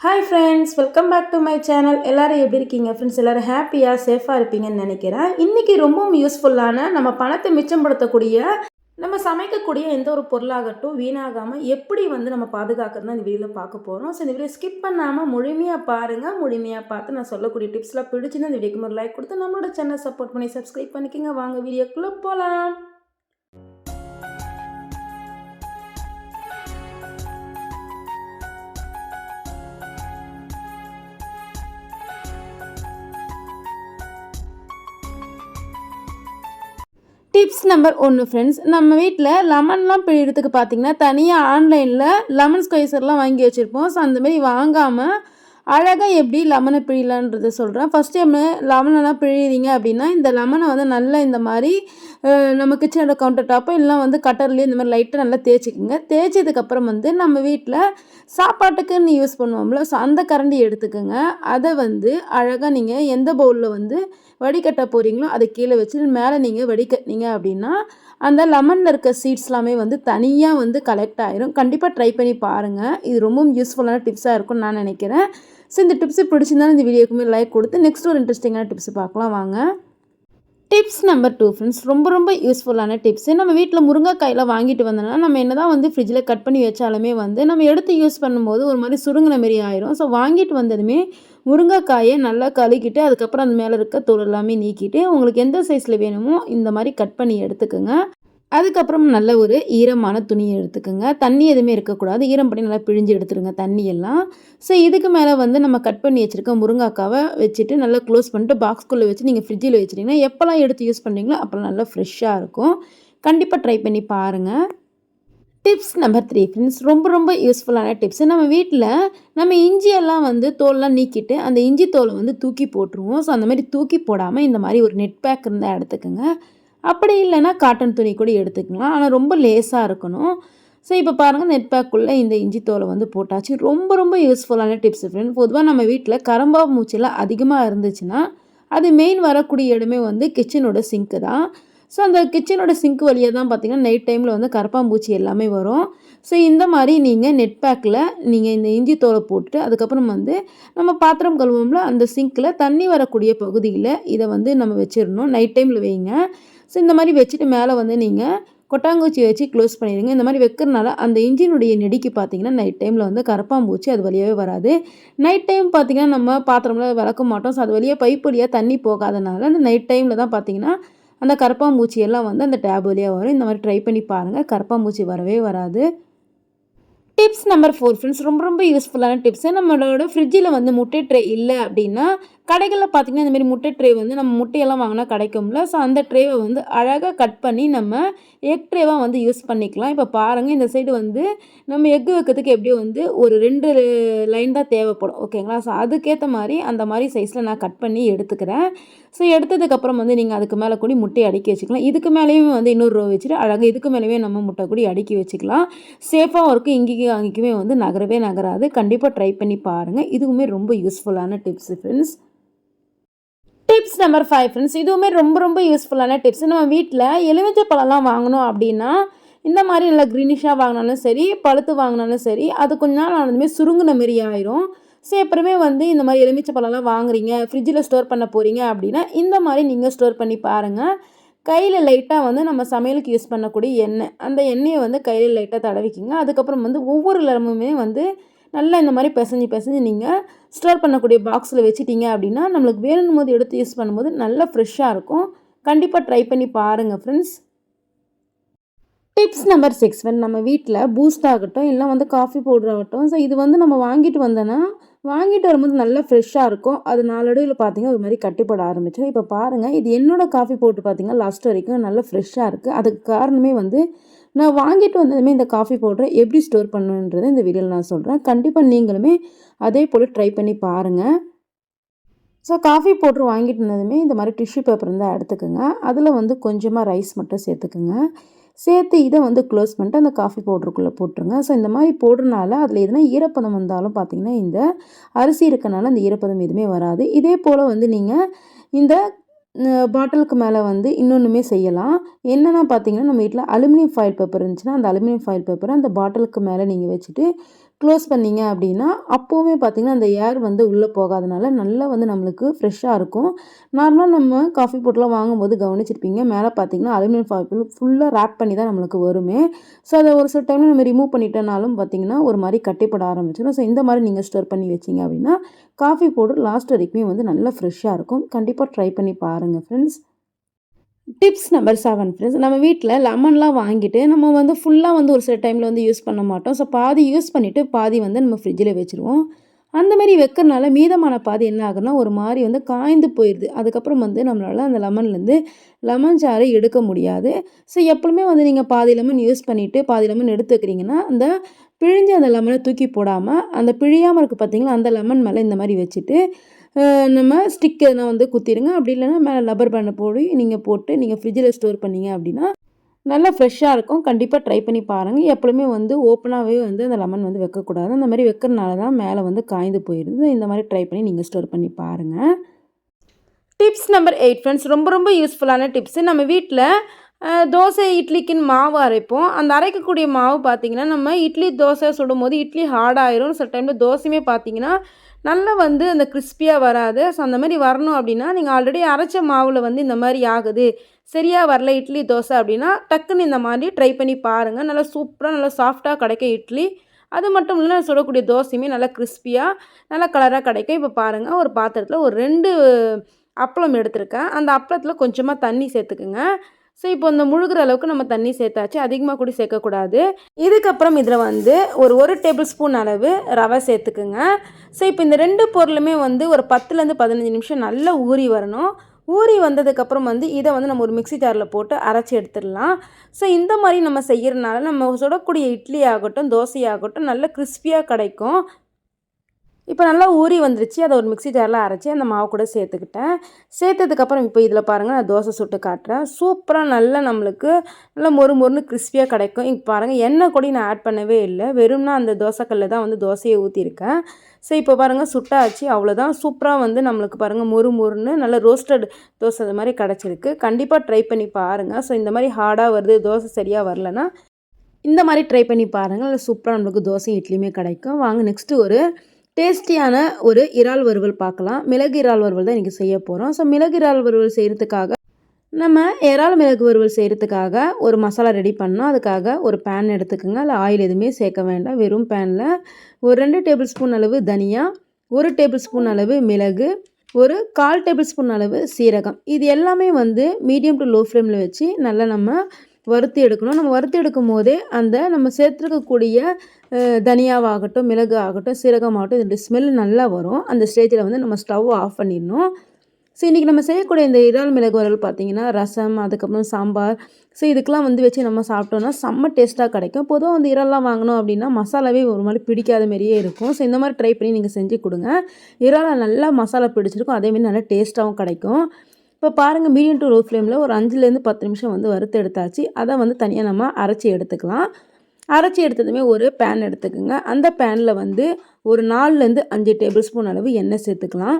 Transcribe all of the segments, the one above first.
Hi friends welcome back to my channel எல்லோரும் எப்படி இருக்கீங்க? ஃப்ரெண்ட்ஸ் எல்லாரும் ஹாப்பியாக சேஃபாக இருப்பீங்கன்னு நினைக்கிறேன். இன்றைக்கி ரொம்பவும் யூஸ்ஃபுல்லான நம்ம பணத்தை மிச்சப்படுத்தக்கூடிய நம்ம சமைக்கக்கூடிய எந்த ஒரு பொருளாகட்டும் வீணாகாமல் எப்படி வந்து நம்ம பாதுகாக்கிறதுனா இந்த வீடியோவில் பார்க்க போகிறோம் ஸோ இந்த வீடியோ ஸ்கிப் பண்ணாமல் முழுமையாக பாருங்கள் முழுமையாக பார்த்து நான் சொல்லக்கூடிய டிப்ஸ்லாம் பிடிச்சிருந்து இந்த வீடியோக்கு ஒரு லைக் கொடுத்து நம்மளோட சேனல் சப்போர்ட் பண்ணி சப்ஸ்கிரைப் பண்ணிக்கோங்க. வாங்க வீடியோக்குள்ளே போகலாம் டிப்ஸ் நம்பர் ஒன்று ஃப்ரெண்ட்ஸ் நம்ம வீட்டில் லெமன்லாம் பிழியறதுக்கு பார்த்தீங்கன்னா தனியாக ஆன்லைனில் லெமன் ஸ்கொய்சர்லாம் வாங்கி வச்சுருப்போம். ஸோ அந்தமாரி வாங்காமல் அழகாக எப்படி லெமனை பிழிலான்றதை சொல்கிறேன் ஃபஸ்ட் டைம் லெமனெல்லாம் பிழியிறீங்க அப்படின்னா இந்த லெமனை வந்து நல்லா இந்த மாதிரி நம்ம கிச்சனோட கவுண்டர் டாப்போ இல்லை வந்து கட்டர்லேயே இந்த மாதிரி லைட்டாக நல்லா தேய்ச்சிக்கோங்க. தேய்ச்சதுக்கப்புறம் வந்து நம்ம வீட்டில் சாப்பாட்டுக்குன்னு யூஸ் பண்ணுவோம்ல ஸோ அந்த கரண்டி எடுத்துக்கோங்க. அதை வந்து அழகாக நீங்கள் எந்த பவுலில் வந்து வடிகட்ட போகிறீங்களோ அதை கீழே வச்சு மேலே நீங்கள் வடிகட்டினீங்க அப்படின்னா அந்த லெமனில் இருக்க சீட்ஸ் எல்லாமே வந்து தனியாக வந்து கலெக்ட் ஆகிரும் கண்டிப்பாக ட்ரை பண்ணி பாருங்கள் இது ரொம்பவும் யூஸ்ஃபுல்லான டிப்ஸாக இருக்கும்னு நான் நினைக்கிறேன். ஸோ இந்த டிப்ஸு பிடிச்சிருந்தாலும் இந்த வீடியோக்குமே லைக் கொடுத்து நெக்ஸ்ட் ஒரு இன்ட்ரெஸ்டிங்கான டிப்ஸ் பார்க்கலாம். வாங்க. டிப்ஸ் நம்பர் டூ ஃப்ரெண்ட்ஸ் ரொம்ப ரொம்ப யூஸ்ஃபுல்லான டிப்ஸு நம்ம வீட்டில் முருங்கைக்காயில் வாங்கிட்டு வந்தோம்னா நம்ம என்ன தான் வந்து ஃப்ரிட்ஜில் கட் பண்ணி வச்சாலுமே வந்து நம்ம எடுத்து யூஸ் பண்ணும்போது ஒரு மாதிரி சுருங்கின மாரி ஆயிரும். ஸோ வாங்கிட்டு வந்ததுமே முருங்கைக்காயை நல்லா கழுக்கிட்டு அதுக்கப்புறம் அந்த மேலே இருக்க தோல் எல்லாமே நீக்கிட்டு உங்களுக்கு எந்த சைஸில் வேணுமோ இந்த மாதிரி கட் பண்ணி எடுத்துக்கோங்க. அதுக்கப்புறம் நல்ல ஒரு ஈரமான துணியை எடுத்துக்கோங்க. தண்ணி எதுவுமே இருக்கக்கூடாது. ஈரம் பண்ணி நல்லா பிழிஞ்சு எடுத்துருங்க தண்ணி எல்லாம் ஸோ இதுக்கு மேலே வந்து நம்ம கட் பண்ணி வச்சுருக்க முருங்காக்காவை வச்சுட்டு நல்லா க்ளோஸ் பண்ணிட்டு பாக்ஸ்குள்ளே வச்சு நீங்கள் ஃப்ரிட்ஜில் வச்சிட்டிங்கன்னா எப்போல்லாம் எடுத்து யூஸ் பண்ணுறீங்களோ அப்போல்லாம் நல்லா ஃப்ரெஷ்ஷாக இருக்கும். கண்டிப்பாக ட்ரை பண்ணி பாருங்கள் டிப்ஸ் நம்பர் த்ரீ ஃப்ரெண்ட்ஸ் ரொம்ப ரொம்ப யூஸ்ஃபுல்லான டிப்ஸ் நம்ம வீட்டில் நம்ம இஞ்சியெல்லாம் வந்து தோல்லாம் நீக்கிட்டு அந்த இஞ்சி தோலை வந்து தூக்கி போட்டுருவோம். ஸோ அந்த மாதிரி தூக்கி போடாமல் இந்த மாதிரி ஒரு நெட் பேக் இருந்தால் எடுத்துக்கோங்க. அப்படி இல்லைன்னா காட்டன் துணி கூட எடுத்துக்கலாம். ஆனால் ரொம்ப லேஸாக இருக்கணும். ஸோ இப்போ பாருங்கள் நெட் பேக்குள்ளே இந்த இஞ்சி தோலை வந்து போட்டாச்சு. ரொம்ப ரொம்ப யூஸ்ஃபுல்லான டிப்ஸ் ஃப்ரெண்ட் பொதுவாக நம்ம வீட்டில் கரம்பா மூச்செல்லாம் அதிகமாக இருந்துச்சுன்னா அது மெயின் வரக்கூடிய இடமே வந்து கிச்சனோட சிங்க்கு தான். ஸோ அந்த கிச்சனோட சிங்க் வழியாக தான் பார்த்தீங்கன்னா நைட் டைமில் வந்து கரப்பாம்பூச்சி எல்லாமே வரும். ஸோ இந்த மாதிரி நீங்கள் நெட் பேக்கில் நீங்கள் இந்த இஞ்சி தோலை போட்டுட்டு அதுக்கப்புறம் வந்து நம்ம பாத்திரம் கழுவோம்ல அந்த சிங்க்கில் தண்ணி வரக்கூடிய பகுதியில் இதை வந்து நம்ம வச்சிடணும். நைட் டைமில் வைங்க. ஸோ இந்த மாதிரி வச்சுட்டு மேலே வந்து நீங்கள் கொட்டாங்குச்சி வச்சு க்ளோஸ் பண்ணிடுங்க. இந்த மாதிரி வைக்கிறனால அந்த இன்ஜினுடைய நெடிக்கு பார்த்தீங்கன்னா நைட் டைமில் வந்து கரப்பாம்பூச்சி அது வழியாகவே வராது. நைட் டைம் பார்த்தீங்கன்னா நம்ம பாத்திரம்ல விளக்க மாட்டோம். ஸோ அது வழியாக பைப் வழியாக தண்ணி போகாதனால அந்த நைட் டைமில் தான் பார்த்தீங்கன்னா அந்த கரப்பாம்பூச்சி எல்லாம் வந்து அந்த டேப் வழியாக வரும். இந்த மாதிரி ட்ரை பண்ணி பாருங்கள் கரப்பாம்பூச்சி வரவே வராது. டிப்ஸ் நம்பர் ஃபோர் ஃப்ரெண்ட்ஸ் ரொம்ப ரொம்ப யூஸ்ஃபுல்லான டிப்ஸு நம்மளோட ஃப்ரிட்ஜில் வந்து முட்டை ட்ரே இல்லை அப்படின்னா கடைகளில் பார்த்தீங்கன்னா இந்தமாரி முட்டை ட்ரே வந்து நம்ம முட்டையெல்லாம் வாங்கினா கிடைக்கும்ல. ஸோ அந்த ட்ரேவை வந்து அழகாக கட் பண்ணி நம்ம எக் ட்ரேவாக வந்து யூஸ் பண்ணிக்கலாம். இப்போ பாருங்கள் இந்த சைடு வந்து நம்ம எக் வைக்கிறதுக்கு எப்படியும் வந்து ஒரு ரெண்டு லைன் தான் தேவைப்படும். ஓகேங்களா ஸோ அதுக்கேற்ற மாதிரி அந்த மாதிரி சைஸில் நான் கட் பண்ணி எடுத்துக்கிறேன். ஸோ எடுத்ததுக்கப்புறம் வந்து நீங்கள் அதுக்கு மேலே கூடி முட்டையை அடுக்கி வச்சுக்கலாம். இதுக்கு மேலேயும் வந்து இன்னொரு ரோ வச்சுட்டு அழகாக இதுக்கு மேலேயுமே நம்ம முட்டை கூடி அடுக்கி வச்சுக்கலாம். சேஃபாகவும் இருக்கும். இங்கேயும் அங்கேயுமே வந்து நகரவே நகராது. கண்டிப்பாக ட்ரை பண்ணி பாருங்கள் இதுவுமே ரொம்ப யூஸ்ஃபுல்லான tips friends tips number five friends இதுவுமே ரொம்ப ரொம்ப யூஸ்ஃபுல்லான டிப்ஸ் நம்ம வீட்டில் எலுமிச்சை பழம்லாம் வாங்கணும் அப்படின்னா இந்த மாதிரி நல்லா க்ரீனிஷாக வாங்கினாலும் சரி பழுத்து வாங்கினாலும் சரி அது கொஞ்ச நாள் ஆனதுமே சுருங்கின மாரி ஆயிரும். ஸோ எப்பவுமே வந்து இந்த மாதிரி எலுமிச்சை பழம்லாம் வாங்குறீங்க ஃப்ரிட்ஜில் ஸ்டோர் பண்ண போகிறீங்க அப்படின்னா இந்த மாதிரி நீங்கள் ஸ்டோர் பண்ணி பாருங்கள் கையில் லைட்டாக வந்து நம்ம சமையலுக்கு யூஸ் பண்ணக்கூடிய எண்ணெய். அந்த எண்ணெயை வந்து கையில் லைட்டாக தடவிக்கிங்க. அதுக்கப்புறம் வந்து ஒவ்வொரு லெமனுமே வந்து நல்லா இந்த மாதிரி பிசைஞ்சு பிசைஞ்சு நீங்கள் ஸ்டோர் பண்ணக்கூடிய பாக்ஸில் வச்சுட்டிங்க அப்படின்னா நம்மளுக்கு வேணும் போது எடுத்து யூஸ் பண்ணும்போது நல்லா ஃப்ரெஷ்ஷாக இருக்கும். கண்டிப்பாக ட்ரை பண்ணி பாருங்கள் ஃப்ரெண்ட்ஸ் டிப்ஸ் நம்பர் சிக்ஸ் வந்து நம்ம வீட்டில் பூஸ்ட் ஆகட்டும் இல்லை வந்து காஃபி பவுடர் ஆகட்டும். ஸோ இது வந்து நம்ம வாங்கிட்டு வந்தோன்னா வாங்கிட்டு வரும்போது நல்லா ஃப்ரெஷ்ஷாக இருக்கும். அது நாளடைவில் பார்த்தீங்கன்னா ஒரு மாதிரி கட்டிப்பட ஆரம்பிச்சிடும் இப்போ பாருங்கள் இது என்னோடய காஃபி போட்டு பார்த்தீங்கன்னா லாஸ்ட் வரைக்கும் நல்லா ஃப்ரெஷ்ஷாக இருக்குது அதுக்கு காரணமே வந்து நான் வாங்கிட்டு வந்ததுமே இந்த காஃபி பவுடரை எப்படி ஸ்டோர் பண்ணுன்றதை இந்த வீடியோவில் நான் சொல்கிறேன் கண்டிப்பாக நீங்களுமே அதே போல் ட்ரை பண்ணி பாருங்கள் ஸோ காஃபி பவுட்ரு வாங்கிட்டு வந்ததுமே இந்த மாதிரி டிஷ்யூ பேப்பர் இருந்தால் எடுத்துக்கோங்க. அதில் வந்து கொஞ்சமாக ரைஸ் மட்டும் சேர்த்துக்குங்க. சேர்த்து இதை வந்து க்ளோஸ் பண்ணிட்டு அந்த காஃபி பவுடருக்குள்ளே போட்டுருங்க. ஸோ இந்த மாதிரி போடுறனால அதில் எதுனா ஈரப்பதம் வந்தாலும் பார்த்தீங்கன்னா இந்த அரிசி இருக்கனால அந்த ஈரப்பதம் எதுவுமே வராது. இதே போல் வந்து நீங்கள் இந்த பாட்டிலுக்கு மேலே வந்து இன்னொன்றுமே செய்யலாம். என்னென்னா பார்த்தீங்கன்னா நம்ம வீட்டில் அலுமினியம் ஃபாயில் பேப்பர் இருந்துச்சுன்னா அந்த அலுமினியம் ஃபாயில் பேப்பரை அந்த பாட்டிலுக்கு மேலே நீங்கள் வச்சுட்டு க்ளோஸ் பண்ணீங்க அப்படின்னா அப்போவுமே பார்த்தீங்கன்னா அந்த ஏர் வந்து உள்ளே போகாதனால நல்லா வந்து நம்மளுக்கு ஃப்ரெஷ்ஷாக இருக்கும். நார்மலாக நம்ம காஃபி போட்டுலாம் வாங்கும்போது கவனிச்சிருப்பீங்க மேலே பார்த்தீங்கன்னா அலுமினியம் ஃபாயில் ஃபுல்லாக ரேப் பண்ணி தான் நம்மளுக்கு வருமே. ஸோ அதை ஒரு சில டைமில் நம்ம ரிமூவ் பண்ணிட்டனாலும் பார்த்தீங்கன்னா ஒரு மாதிரி கட்டிப்பட ஆரம்பிச்சிடும். ஸோ இந்த மாதிரி நீங்கள் ஸ்டோர் பண்ணி வச்சிங்க அப்படின்னா காஃபி பவுடர் லாஸ்ட் வரைக்குமே வந்து நல்லா ஃப்ரெஷ்ஷாக இருக்கும். கண்டிப்பாக ட்ரை பண்ணி பாருங்கள் friends tips number seven friends நம்ம வீட்டில் லெமன்லாம் வாங்கிட்டு நம்ம வந்து ஃபுல்லாக வந்து ஒரு சில டைமில் வந்து யூஸ் பண்ண மாட்டோம். ஸோ பாதி யூஸ் பண்ணிவிட்டு பாதி வந்து நம்ம ஃப்ரிட்ஜில் வச்சுருவோம். அந்த மாதிரி வைக்கிறனால மீதமான பாதி என்ன ஆகுனா ஒரு மாதிரி வந்து காய்ந்து போயிடுது அதுக்கப்புறம் வந்து நம்மளால் அந்த லெமன்லேருந்து லெமன் சாறு எடுக்க முடியாது. ஸோ எப்பவுமே வந்து நீங்கள் பாதி லெமன் யூஸ் பண்ணிவிட்டு பாதி லெமன் எடுத்து வைக்கிறீங்கன்னா அந்த பிழிஞ்சு அந்த லெமனை தூக்கி போடாமல் அந்த பிழியாமல் இருக்குது பார்த்தீங்களா அந்த லெமன் மேலே இந்த மாதிரி வச்சுட்டு நம்ம ஸ்டிக் எதனா வந்து குத்திடுங்க. அப்படி இல்லைன்னா மேலே லப்பர் பேண்டை போடி நீங்கள் போட்டு நீங்கள் ஃப்ரிட்ஜில் ஸ்டோர் பண்ணீங்க அப்படின்னா நல்லா ஃப்ரெஷ்ஷாக இருக்கும். கண்டிப்பாக ட்ரை பண்ணி பாருங்கள் எப்பொழுதுமே வந்து ஓப்பனாகவே வந்து அந்த லெமன் வந்து வைக்கக்கூடாது. அந்த மாதிரி வைக்கிறனால தான் மேலே வந்து காய்ந்து போயிடுது இந்த மாதிரி ட்ரை பண்ணி நீங்கள் ஸ்டோர் பண்ணி பாருங்கள் டிப்ஸ் நம்பர் எயிட் ஃப்ரெண்ட்ஸ் ரொம்ப ரொம்ப யூஸ்ஃபுல்லான டிப்ஸு நம்ம வீட்டில் தோசை இட்லிக்குன்னு மாவு அரைப்போம். அந்த அரைக்கக்கூடிய மாவு பார்த்திங்கன்னா நம்ம இட்லி தோசை சுடும் போது இட்லி ஹார்டாயிரும் சில டைமில் தோசையுமே பார்த்திங்கன்னா நல்லா வந்து அந்த கிறிஸ்பியாக வராது. ஸோ அந்த மாதிரி வரணும் அப்படின்னா நீங்கள் ஆல்ரெடி அரைச்ச மாவில் வந்து இந்த மாதிரி ஆகுது. சரியாக வரல இட்லி தோசை அப்படின்னா டக்குன்னு இந்த மாதிரி ட்ரை பண்ணி பாருங்கள் நல்லா சூப்பராக நல்லா சாஃப்டாக கிடைக்கும் இட்லி. அது மட்டும் இல்லை சுடக்கூடிய தோசையுமே நல்லா கிறிஸ்பியாக நல்லா கலராக கிடைக்கும். இப்போ பாருங்கள் ஒரு பாத்திரத்தில் ஒரு ரெண்டு அப்பளம் எடுத்திருக்கேன். அந்த அப்பளத்தில் கொஞ்சமாக தண்ணி சேர்த்துக்குங்க. ஸோ இப்போ இந்த முழுகிற அளவுக்கு நம்ம தண்ணி சேர்த்தாச்சு. அதிகமாக கூட சேர்க்கக்கூடாது. இதுக்கப்புறம் இதில் வந்து ஒரு ஒரு டேபிள் ஸ்பூன் அளவு ரவை சேர்த்துக்குங்க. ஸோ இப்போ இந்த ரெண்டு பொருளுமே வந்து ஒரு பத்துலேருந்து பதினஞ்சு நிமிஷம் நல்லா ஊறி வரணும். ஊறி வந்ததுக்கப்புறம் வந்து இதை வந்து நம்ம ஒரு மிக்சி ஜாரில் போட்டு அரைச்சி எடுத்துடலாம். ஸோ இந்த மாதிரி நம்ம செய்கிறனால நம்ம சுடக்கூடிய இட்லி ஆகட்டும் தோசை ஆகட்டும் நல்ல கிறிஸ்பியாக கிடைக்கும். இப்போ நல்லா ஊறி வந்துருச்சு. அதை ஒரு மிக்சி ஜாரில் அரைச்சி அந்த மாவு கூட சேர்த்துக்கிட்டேன். சேர்த்ததுக்கப்புறம் இப்போ இதில் பாருங்கள் நான் தோசை சுட்டு காட்டுறேன். சூப்பராக நல்லா நம்மளுக்கு நல்லா மொறு மொறுன்னு கிறிஸ்பியாக கிடைக்கும். இப்போ பாருங்கள் எண்ணெய் கூட நான் ஆட் பண்ணவே இல்லை. வெறும்னா அந்த தோசைக்கல்லில் தான் வந்து தோசையை ஊற்றிருக்கேன் ஸோ இப்போ பாருங்கள் சுட்டாச்சு. அவ்வளோதான் சூப்பராக வந்து நம்மளுக்கு பாருங்கள் மொறு மொறுன்னு நல்ல ரோஸ்டட் தோசை அது மாதிரி கிடச்சிருக்கு. கண்டிப்பாக ட்ரை பண்ணி பாருங்கள் ஸோ இந்த மாதிரி ஹார்டாக வருது தோசை சரியாக வரலன்னா இந்த மாதிரி ட்ரை பண்ணி பாருங்கள் நல்லா சூப்பராக நம்மளுக்கு தோசை இட்லியுமே கிடைக்கும். வாங்க நெக்ஸ்ட்டு ஒரு டேஸ்டியான ஒரு இறால் வறுவல் பார்க்கலாம். மிளகு இறால் வறுவல் தான் இன்றைக்கி செய்ய போகிறோம் ஸோ மிளகு இறால் வறுவல் செய்கிறதுக்காக நம்ம இறால் மிளகு வறுவல் செய்கிறதுக்காக ஒரு மசாலா ரெடி பண்ணோம். அதுக்காக ஒரு பேன் எடுத்துக்கோங்க. அதில் ஆயில் எதுவுமே சேர்க்க வேண்டாம். வெறும் பேனில் ஒரு ரெண்டு டேபிள் ஸ்பூன் அளவு தனியா ஒரு டேபிள் ஸ்பூன் அளவு மிளகு ஒரு கால் டேபிள் ஸ்பூன் அளவு சீரகம். இது எல்லாமே வந்து மீடியம் டு லோ ஃப்ளேமில் வச்சு நல்லா நம்ம வறுத்து எடுக்கணும். நம்ம வறுத்து எடுக்கும் போதே அந்த நம்ம சேர்த்துருக்கக்கூடிய தனியாவாகட்டும் மிளகு ஆகட்டும் சீரகமாகட்டும் இதோடைய ஸ்மெல் நல்லா வரும். அந்த ஸ்டேஜில் வந்து நம்ம ஸ்டவ் ஆஃப் பண்ணிடணும். ஸோ இன்றைக்கி நம்ம செய்யக்கூடிய இந்த இறால் மிளகு வரல் பார்த்திங்கன்னா ரசம் அதுக்கப்புறம் சாம்பார். ஸோ இதுக்கெலாம் வந்து வச்சு நம்ம சாப்பிட்டோன்னா செம்ம டேஸ்ட்டாக கிடைக்கும். பொதுவாக வந்து இறால்லாம் வாங்கினோம் அப்படின்னா மசாலாவே ஒரு மாதிரி பிடிக்காத மாதிரியே இருக்கும். ஸோ இந்த மாதிரி ட்ரை பண்ணி நீங்கள் செஞ்சு கொடுங்க. இறாலை நல்லா மசாலா பிடிச்சிருக்கும். அதேமாரி நல்லா டேஸ்ட்டாகவும் கிடைக்கும். இப்போ பாருங்கள் மீடியம் டு லோ ஃப்ளேமில் ஒரு அஞ்சுலேருந்து பத்து நிமிஷம் வந்து வறுத்து எடுத்தாச்சு. அதை வந்து தனியாக நம்ம அரைச்சி எடுத்துக்கலாம். அரைச்சி எடுத்ததுமே ஒரு பேன் எடுத்துக்கோங்க. அந்த பேனில் வந்து ஒரு நாலுலேருந்து அஞ்சு டேபிள் ஸ்பூன் அளவு எண்ணெய் சேர்த்துக்கலாம்.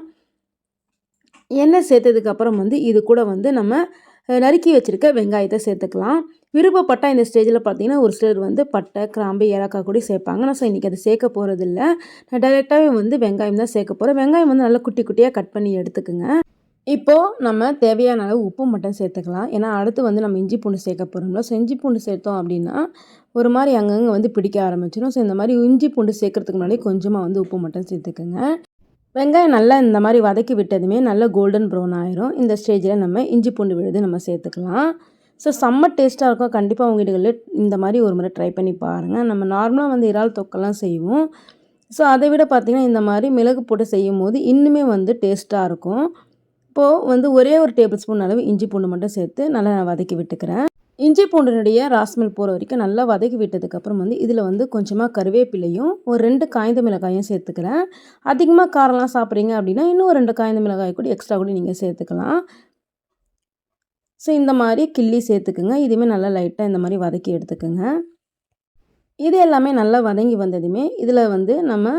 எண்ணெய் சேர்த்ததுக்கப்புறம் வந்து இது கூட வந்து நம்ம நறுக்கி வச்சுருக்க வெங்காயத்தை சேர்த்துக்கலாம். விருப்பப்பட்டால் இந்த ஸ்டேஜில் பார்த்தீங்கன்னா ஒரு சிலர் வந்து பட்டை கிராம்பு ஏலக்காய் கூட சேர்ப்பாங்க. நான் ஸோ இன்றைக்கி அதை சேர்க்க போகிறதில்ல நான் டைரெக்டாகவே வந்து வெங்காயம் தான் சேர்க்க போகிறேன் வெங்காயம் வந்து நல்லா குட்டி குட்டியாக கட் பண்ணி எடுத்துக்கோங்க. இப்போது நம்ம தேவையான அளவு உப்பு மட்டும் சேர்த்துக்கலாம். ஏன்னா அடுத்து வந்து நம்ம இஞ்சி பூண்டு சேர்க்க போகிறோம்ல ஸோ இஞ்சி பூண்டு சேர்த்தோம் அப்படின்னா ஒரு மாதிரி அங்கங்கே வந்து பிடிக்க ஆரம்பிச்சிடும் ஸோ இந்த மாதிரி இஞ்சி பூண்டு சேர்க்கறதுக்கு முன்னாடி கொஞ்சமாக வந்து உப்பு மட்டும் சேர்த்துக்குங்க. வெங்காயம் நல்லா இந்த மாதிரி வதக்கி விட்டதுமே நல்லா கோல்டன் ப்ரௌன் ஆயிரும். இந்த ஸ்டேஜில் நம்ம இஞ்சி பூண்டு விழுது நம்ம சேர்த்துக்கலாம். ஸோ செம்ம டேஸ்ட்டாக இருக்கும். கண்டிப்பாக உங்கள் வீடுகளில் இந்த மாதிரி ஒரு முறை ட்ரை பண்ணி பாருங்கள் நம்ம நார்மலாக வந்து இறால் தொக்கெல்லாம் செய்வோம். ஸோ அதை விட பார்த்திங்கன்னா இந்த மாதிரி மிளகு போட்டு செய்யும் போது இன்னுமே வந்து டேஸ்ட்டாக இருக்கும். இப்போது வந்து ஒரே ஒரு டேபிள் ஸ்பூன் அளவு இஞ்சி பூண்டு மட்டும் சேர்த்து நல்லா நான் வதக்கி விட்டுக்கிறேன். இஞ்சி பூண்டினுடைய ராஸ்மெல் போகிற வரைக்கும் நல்லா வதக்கி விட்டதுக்கப்புறம் வந்து இதில் வந்து கொஞ்சமாக கருவேப்பிலையும் ஒரு ரெண்டு காய்ந்த மிளகாயும் சேர்த்துக்கிறேன். அதிகமாக காரம்லாம் சாப்பிட்றீங்க அப்படின்னா இன்னும் ரெண்டு காய்ந்த மிளகாய் கூட எக்ஸ்ட்ரா கூட நீங்கள் சேர்த்துக்கலாம். ஸோ இந்த மாதிரி கிள்ளி சேர்த்துக்குங்க. இதுவுமே நல்லா லைட்டாக இந்த மாதிரி வதக்கி எடுத்துக்கோங்க. இது எல்லாமே நல்லா வதங்கி வந்ததுமே இதில் வந்து நம்ம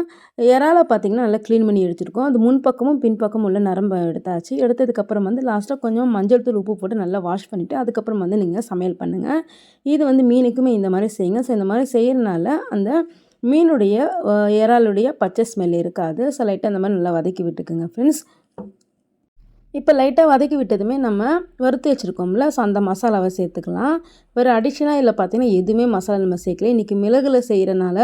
இறாலை பார்த்திங்கன்னா நல்லா க்ளீன் பண்ணி எடுத்துருக்கோம். அது முன்பக்கமும் பின்பக்கமும் உள்ள நரம்பை எடுத்தாச்சு. எடுத்ததுக்கப்புறம் வந்து லாஸ்ட்டாக கொஞ்சம் மஞ்சள் தூள் உப்பு போட்டு நல்லா வாஷ் பண்ணிவிட்டு அதுக்கப்புறம் வந்து நீங்கள் சமையல் பண்ணுங்கள் இது வந்து மீனுக்குமே இந்த மாதிரி செய்யுங்க. ஸோ இந்த மாதிரி செய்கிறனால அந்த மீனுடைய இறாலுடைய பச்சை ஸ்மெல் இருக்காது. ஸோ லைட்டாக அந்த மாதிரி நல்லா வதக்கி விட்டுக்குங்க ஃப்ரெண்ட்ஸ் இப்போ லைட்டாக வதக்கி விட்டதுமே நம்ம வறுத்து வச்சுருக்கோம்ல ஸோ அந்த மசாலாவை சேர்த்துக்கலாம். வேறு அடிஷ்னலாக இல்லை பார்த்தீங்கன்னா எதுவுமே மசாலா நம்ம சேர்க்கல. இன்றைக்கி மிளகுல செய்கிறனால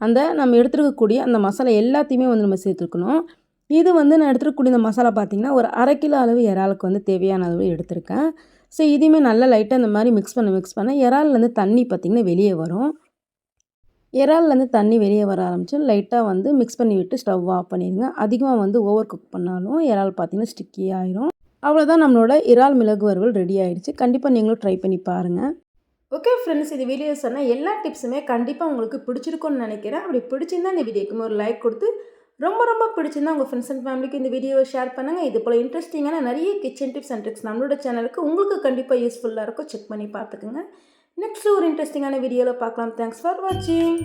அந்த நம்ம எடுத்துருக்கக்கூடிய அந்த மசாலா எல்லாத்தையுமே வந்து நம்ம சேர்த்துருக்கணும். இது வந்து நான் எடுத்துருக்கக்கூடிய இந்த மசாலா பார்த்திங்கன்னா ஒரு அரை கிலோ அளவு இறாலுக்கு வந்து தேவையான அளவு எடுத்திருக்கேன். ஸோ இதையுமே நல்லா லைட்டாக இந்த மாதிரி மிக்ஸ் பண்ண மிக்ஸ் பண்ண இறால்லேருந்து தண்ணி பார்த்திங்கன்னா வெளியே வரும். இறால்லேருந்து தண்ணி வெளியே வர ஆரம்பிச்சு லைட்டாக வந்து மிக்ஸ் பண்ணி விட்டு ஸ்டவ் ஆஃப் பண்ணிடுங்க. அதிகமாக வந்து ஓவர் குக் பண்ணாலும் இறால் பார்த்திங்கன்னா ஸ்டிக்கி ஆயிரும். அவ்வளோதான் நம்மளோட இறால் மிளகு வறுவல் ரெடி ஆகிடுச்சு கண்டிப்பாக நீங்களும் ட்ரை பண்ணி பாருங்கள் ஓகே ஃப்ரெண்ட்ஸ் இது வீடியோ சொன்னால் எல்லா டிப்ஸுமே கண்டிப்பாக உங்களுக்கு பிடிச்சிருக்கும்னு நினைக்கிறேன். அப்படி பிடிச்சிருந்தா இந்த வீடியோக்கு ஒரு லைக் கொடுத்து ரொம்ப ரொம்ப பிடிச்சிருந்தா உங்கள் ஃப்ரெண்ட்ஸ் அண்ட் ஃபேமிலிக்கு இந்த வீடியோவை ஷேர் பண்ணுங்கள் இது போல் இன்ட்ரெஸ்டிங்கான நிறைய கிச்சன் டிப்ஸ் அண்ட் ட்ரிக்ஸ் நம்மளோட சேனலுக்கு உங்களுக்கு கண்டிப்பாக யூஸ்ஃபுல்லாக இருக்கும். செக் பண்ணி பார்த்துக்குங்க. நெக்ஸ்ட் ஒரு இன்ட்ரெஸ்டிங்கான வீடியோவில் பார்க்கலாம். தேங்க்ஸ் ஃபார் வாட்சிங்